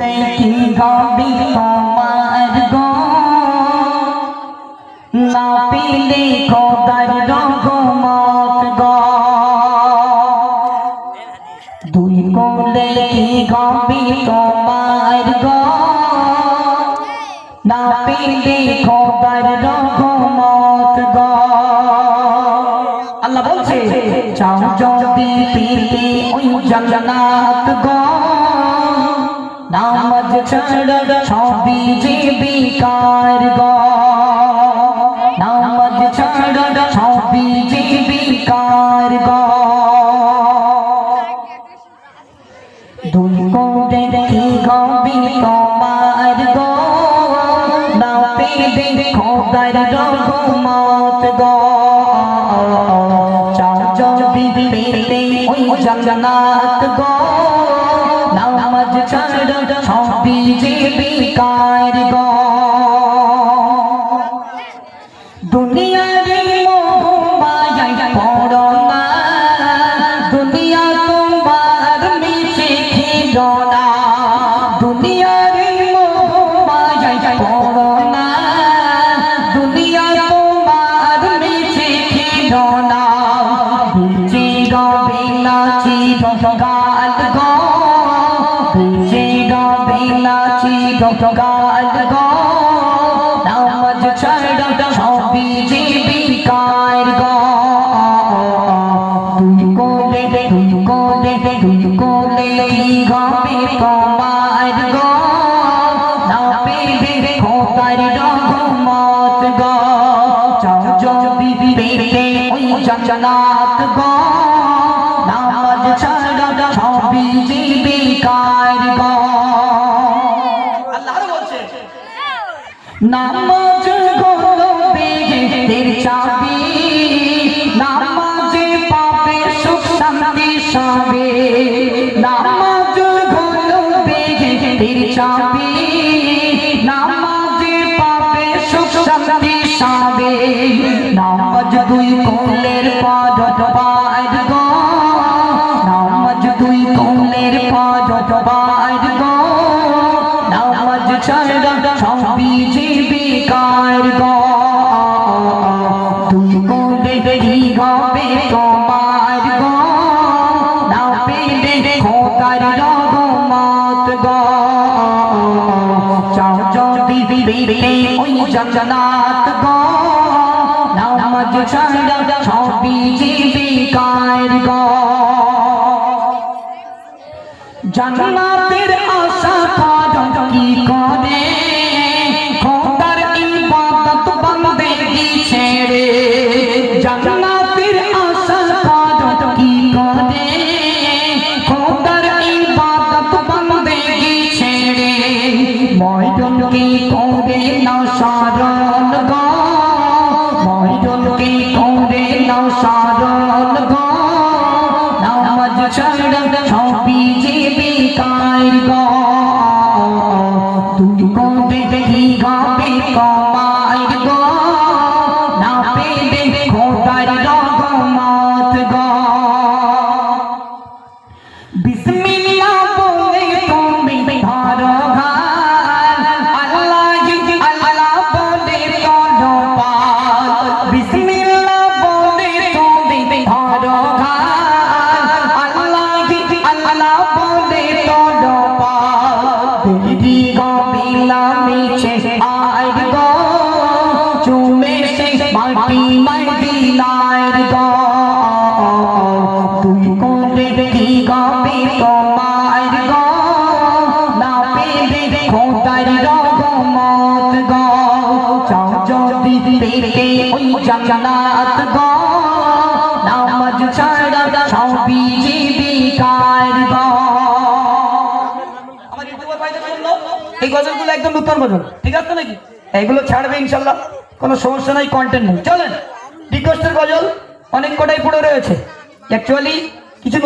দেখি গবি তোমার গো না পিলে খোদার রঘুমত গো দুই কোলে কি গবি তোমার গো না পিলে খোদার রঘুমত গো আল্লাহ বলছে, চাও যদি পিতে ওই জান্নাত গো? ছাড়া সবই জীবিকার গো নামাজ ছাড়া সবই জীবিকার গো দুই কোটে কি গবি তোমার গো না পেদে খোদার রঘুমত গো চাও যদি পেতে ওই জান্নাত গো ছাড়া সবই চিরকাল গো নামাজ ছাড়া সবই জীবিকার গো। তুই কোলে তুই কোলে তুই কোলে গবে গো। নামাজ হলো বেহের চাবি। নামাজ পাবে সাবে। নামাজ হলো শান্তি সাবে। নামাজ দুই কোলের পদ পাদ গো। নামাজ দুই কোলের পদ পাদ গো। নামাজ ছাড়া জীবিকার গো। তুই কোলে দেরি হবে তোমার গো। না পেলে খোদার রহমত গো। চাও যদি পেলে ওই জান্নাত গো। নামাজ ছাড়া সবই জীবিকার গো। জান্নাতের আশা কি করে? করে না সারণ গো নামাজ ছাড়া সবই জীবিকার গো। তুই কোবে দেখি গাবে কমাই বলে চলো পাল দেরি মিছে ওই জান্নাত গজলগুলো একদম নতুন গজল। ঠিক আছে নাকি? এইগুলো ছাড়বে ইনশাল্লাহ, কোনো সমস্যা নাই কন্টেন্ট নেই। চলেন রিকোয়েস্টের গজল অনেক কটাই পড়ে রয়েছে। অ্যাকচুয়ালি